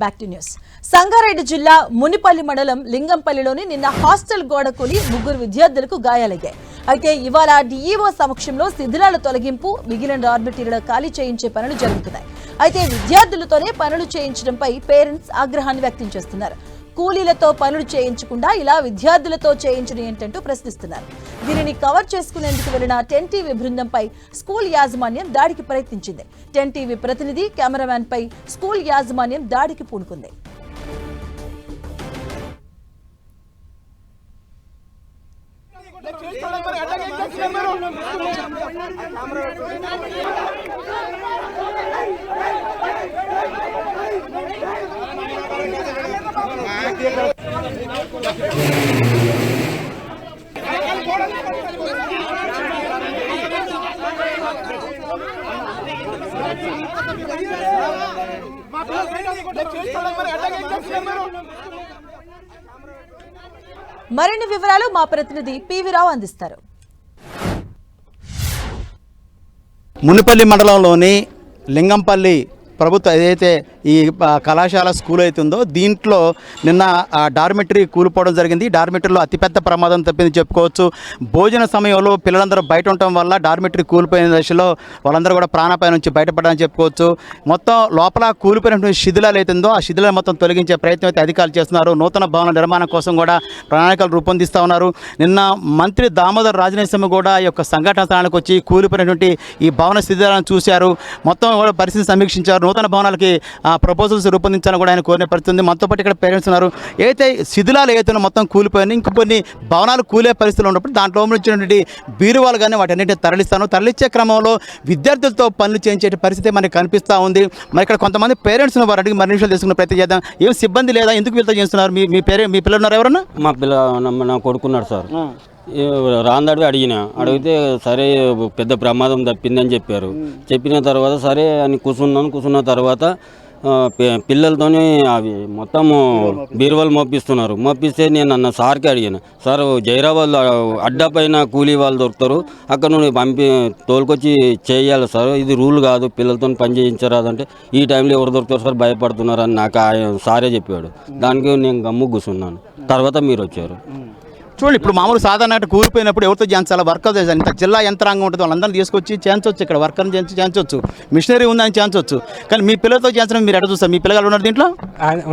Back to news Sangareddy జిల్లా మునిపల్లి మండలం లింగంపల్లిలోని నిన్న హాస్టల్ గోడ కూలి ముగ్గురు విద్యార్థులకు గాయాలయ్యాయి. అయితే ఇవాళ డిఈఓ సమక్షంలో శిథిలాల తొలగింపు మిగిలిన డార్మిటరీల ఖాళీ చేయించే పనులు జరుగుతున్నాయి. అయితే విద్యార్థులతోనే పనులు చేయించడంపై పేరెంట్స్ ఆగ్రహాన్ని వ్యక్తం చేస్తున్నారు. కూలీలతో పనులు చేయించకుండా ఇలా విద్యార్థులతో చేయించడం ఏంటంటూ ప్రశ్నిస్తున్నారు. దీనిని కవర్ చేసుకునేందుకు వెళ్ళిన టెన్ టీవీ బృందంపై స్కూల్ యాజమాన్యం దాడికి ప్రయత్నించింది. టెన్ టీవీ ప్రతినిధి కెమెరామ్యాన్ పై స్కూల్ యాజమాన్యం దాడికి పూనుకుంది. మరిన్ని వివరాలు మా ప్రతినిధి పివి రావు అందిస్తారు. మునిపల్లి మండలంలోని లింగంపల్లి ప్రభుత్వం ఏదైతే ఈ కళాశాల స్కూల్ అవుతుందో దీంట్లో నిన్న డార్మెటరీ కూలిపోవడం జరిగింది. డార్మెటరీలో అతిపెద్ద ప్రమాదం తప్పింది చెప్పుకోవచ్చు. భోజన సమయంలో పిల్లలందరూ బయట ఉండటం వల్ల డార్మెటరీ కూలిపోయిన దశలో వాళ్ళందరూ కూడా ప్రాణాపాయం నుంచి బయటపడాలని చెప్పుకోవచ్చు. మొత్తం లోపల కూలిపోయినటువంటి శిథిలాలు అవుతుందో ఆ శిథిలాలు మొత్తం తొలగించే ప్రయత్నం అయితే అధికారులు చేస్తున్నారు. నూతన భవన నిర్మాణం కోసం కూడా ప్రణాళికలు రూపొందిస్తూ ఉన్నారు. నిన్న మంత్రి దామోదర్ రాజనరసింహ కూడా ఈ యొక్క సంఘటన స్థానానికి వచ్చి కూలిపోయినటువంటి ఈ భవన శిథిలాలను చూశారు. మొత్తం కూడా పరిస్థితి సమీక్షించారు. నూతన భవనాలకి ప్రపోజల్స్ రూపొందించాలని కూడా ఆయన కోరిన పరిస్థితి ఉంది. మనతో పాటు ఇక్కడ పేరెంట్స్ ఉన్నారు. అయితే శిథిలాలు ఏదైతే మొత్తం కూలిపోయినాయి ఇంక కొన్ని భవనాలు కూలే పరిస్థితులు ఉన్నప్పుడు దాంట్లో వచ్చినటువంటి బీరువాలు కానీ వాటన్నిటిని తరలిస్తాను. తరలించే క్రమంలో విద్యార్థులతో పనులు చేయించే పరిస్థితి మనకి కనిపిస్తూ ఉంది. మరి ఇక్కడ కొంతమంది పేరెంట్స్ వారు అడిగి మరి నిమిషాలు తీసుకున్న ప్రయత్నం చేద్దాం. ఏం సిబ్బంది లేదా? ఎందుకు వీళ్ళతో చేస్తున్నారు? మీ మీ పేరే మీ పిల్లలు ఉన్నారు ఎవరన్నా? మా పిల్ల నా- కొడుకున్నాడు సార్. రాందడివి అడిగిన. అడిగితే సరే పెద్ద ప్రమాదం తప్పిందని చెప్పారు. చెప్పిన తర్వాత సరే అని కూర్చున్నాను కూర్చున్న తర్వాత పిల్లలతోని అవి మొత్తం బీరువాలు మోపిస్తున్నారు. మోపిస్తే నేను అన్న సార్కి అడిగాను. సార్ జైరాబాద్ అడ్డా పైన కూలీ వాళ్ళు దొరుకుతారు. అక్కడ నుండి పంపి తోలుకొచ్చి చేయాలి సార్. ఇది రూల్ కాదు. పిల్లలతో పని చేయించరాదంటే ఈ టైంలో ఎవరు దొరుకుతారు సార్? భయపడుతున్నారు అని నాకు ఆయన సారే చెప్పాడు. దానికి నేను గమ్ము కూర్చున్నాను తర్వాత మీరు వచ్చారు. చూడండి ఇప్పుడు మామూలు సాధారణ కూలిపోయినప్పుడు ఎవరితో చేయించాలి వర్కర్ చేయాలి ఇంత జిల్లా యంత్రాంగం ఉంటుంది వాళ్ళందరినీ తీసుకొచ్చి చేయించవచ్చు ఇక్కడ. వర్కర్ని చేయించి చేయించవచ్చు. మిషనరీ ఉందని చేయించవచ్చు. కానీ మీ పిల్లలతో చేయించడం మీరు ఎక్కడ చూస్తారు? మీ పిల్లలు ఉన్నారు దీంట్లో?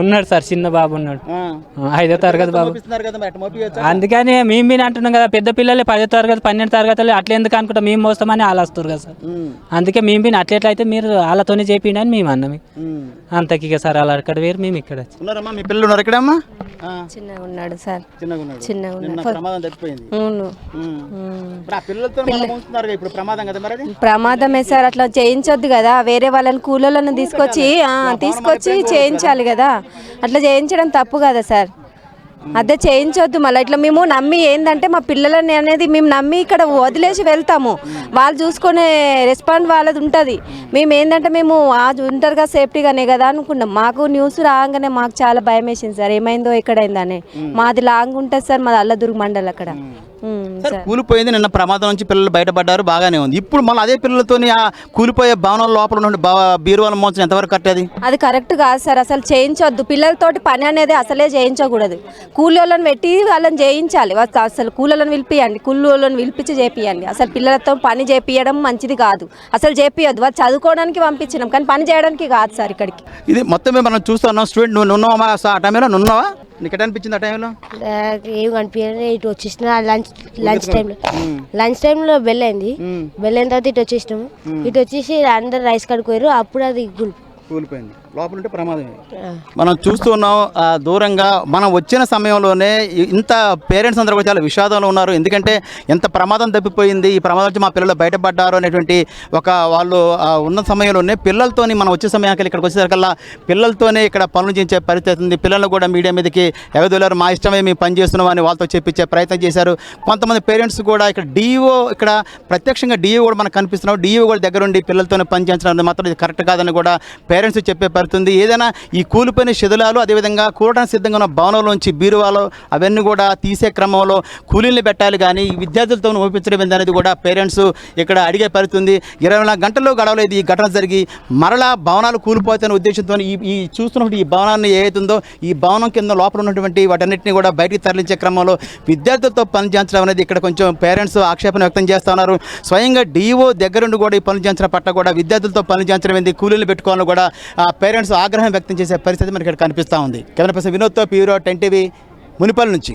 ఉన్నాడు సార్ చిన్న బాబు ఉన్నాడు. ఆ, ఐదో తరగతి బాబు? అందుకని మేము మీరు అంటున్నాం కదా పెద్ద పిల్లలే పదో తరగతి పన్నెండు తరగతులు అట్లా ఎందుకు అనుకుంటాం? మేము మోస్తామని వాళ్ళు వస్తారు కదా సార్. అందుకే మేము బిన్ అట్లెట్లయితే మీరు వాళ్ళతోనే చేపిండి అని మేము అన్నాం ఉమ్. అంతకి ఇక సార్ అలా అక్కడ వేరు మేము ఇక్కడ ఉన్నారమ్మా మీ పిల్లలు ఉన్నారు ఇక్కడమ్మా? చిన్నగా ఉన్నాడు సార్. చిన్నగా ఉన్నాడు. చిన్నగా ఉన్నాడు. నిన్న ప్రమాదం తప్పిపోయింది. అవును. ఆ పిల్లలతో ఇప్పుడు ప్రమాదం కదా మరి ప్రమాదమే సార్ అట్లా చేయించొద్దు కదా. వేరే వాళ్ళని కూలీలను తీసుకొచ్చి ఆ, తీసుకొచ్చి చేయించాలి కదా. అట్లా చేయించడం తప్పు కదా సార్. అదే చేయించొద్దు మళ్ళీ. ఇట్లా మేము నమ్మి ఏంటంటే మా పిల్లలని అనేది మేము నమ్మి ఇక్కడ వదిలేసి వెళ్తాము. వాళ్ళు చూసుకునే రెస్పాండ్ వాళ్ళది ఉంటుంది. మేము ఏంటంటే మేము ఆ ఉంటారుగా సేఫ్టీగానే కదా అనుకున్నాం. మాకు న్యూస్ రాగానే మాకు చాలా భయం వేసింది సార్. ఏమైందో ఎక్కడైందని మాది లాంగ్ ఉంటుంది సార్ మాది అల్లదుర్గ్ మండల్ అక్కడ. సరే సార్ కూలిపోయింది నిన్న ప్రమాదం నుంచి పిల్లలు బయటపడ్డారు బాగానే ఉంది. ఇప్పుడు మళ్ళీ అదే పిల్లలతోని ఆ కూలిపోయే భవనం లోపల ఉన్న బీరువాల మోసం ఎంతవరకు కట్టేది అది? కరెక్ట్ కాదు సార్ అసలు చేయించొద్దు. పిల్లలతోటి పని అనేది అసలే చేయించకూడదు. కూలి వాళ్ళని పెట్టి వాళ్ళని చేయించాలి. అసలు కూలీలను పిలిపియండి. కూలి వాళ్ళని పిలిపించి చేపియండి. అసలు పిల్లలతో పని చేపియడం మంచిది కాదు. అసలు చేపియొద్దు. వాళ్ళు చదువుకోవడానికి పంపించినాం కానీ పని చేయడానికి కాదు సార్ ఇక్కడికి. ఇది మొత్తం మనం చూస్తున్నాం. స్టూడెంట్ నువ్వు నున్నావా ఆ టైంలో నున్నావా? నీకు ఎట్ట అనిపించింది ఆ టైంలో? ఏం కనిపించలేదు. ఇటు వచ్చేసిన లంచ్ లంచ్ టైంలో. లంచ్ టైంలో బెల్ అయింది బెల్ అయిన తర్వాత ఇటు వచ్చేసినాము. ఇటు వచ్చేసి అందరు రైస్ కడుకోరు అప్పుడు అది కూలిపోయింది. లోపల ఉంటే ప్రమాదమే మనం చూస్తూ ఉన్నాం ఆ, దూరంగా మనం వచ్చిన సమయంలోనే ఇంత పేరెంట్స్ అందరూ కూడా చాలా విషాదంలో ఉన్నారు. ఎందుకంటే ఎంత ప్రమాదం తప్పిపోయింది ఈ ప్రమాదం నుంచి మా పిల్లలు బయటపడ్డారు అనేటువంటి ఒక వాళ్ళు ఉన్న సమయంలోనే పిల్లలతోని మనం వచ్చే సమయానికి ఇక్కడికి వచ్చేసరికల్లా పిల్లలతోనే ఇక్కడ పనులు చేయించే పరిస్థితి ఉంది పిల్లలు కూడా మీడియా మీదకి ఎగదోలారు మా ఇష్టమే మేము పని చేస్తున్నాం అని వాళ్ళతో చెప్పించే ప్రయత్నం చేశారు. కొంతమంది పేరెంట్స్ కూడా ఇక్కడ డిఈఓ ఇక్కడ ప్రత్యక్షంగా డిఈఓ కూడా మనకు కనిపిస్తున్నాం డిఈఓ కూడా దగ్గరుండి పిల్లలతోనే పని చేయించడం మాత్రం ఇది కరెక్ట్ కాదని కూడా పేరెంట్స్ చెప్పే పరిస్థితి పడుతుంది ఏదైనా ఈ కూలిపోయిన శిథిలాలు అదేవిధంగా కూలడానికి సిద్ధంగా ఉన్న భవనంలోంచి బీరువాలో అవన్నీ కూడా తీసే క్రమంలో కూలీలు పెట్టాలి. కానీ ఈ విద్యార్థులతో ఒప్పించడం అనేది కూడా పేరెంట్స్ ఇక్కడ అడిగే పడుతుంది ఇరవై నాలుగు గంటల్లో గడవలేదు ఈ ఘటన జరిగి మరలా భవనాలు కూలిపోతున్న ఉద్దేశంతో ఈ ఈ చూస్తున్నటువంటి ఈ భవనాన్ని ఏదైతుందో ఈ భవనం కింద లోపల ఉన్నటువంటి వాటన్నిటిని కూడా బయటికి తరలించే క్రమంలో విద్యార్థులతో పనిచేయడం అనేది ఇక్కడ కొంచెం పేరెంట్స్ ఆక్షేపణ వ్యక్తం చేస్తున్నారు స్వయంగా డిఓ దగ్గరుండి కూడా ఈ పనులు చేయించడం పట్ల కూడా విద్యార్థులతో పనులు చేయించడం ఏంది కూలీలు పెట్టుకోవాలని కూడా ఆ పేరెంట్స్ ఆగ్రహం వ్యక్తం చేసే పరిస్థితి మనకి ఇక్కడ కనిపిస్తూ ఉంది. కెమెరా పర్సన్ వినోద్తో ప్యూరో టెన్ టీవీ మునిపల్ నుంచి.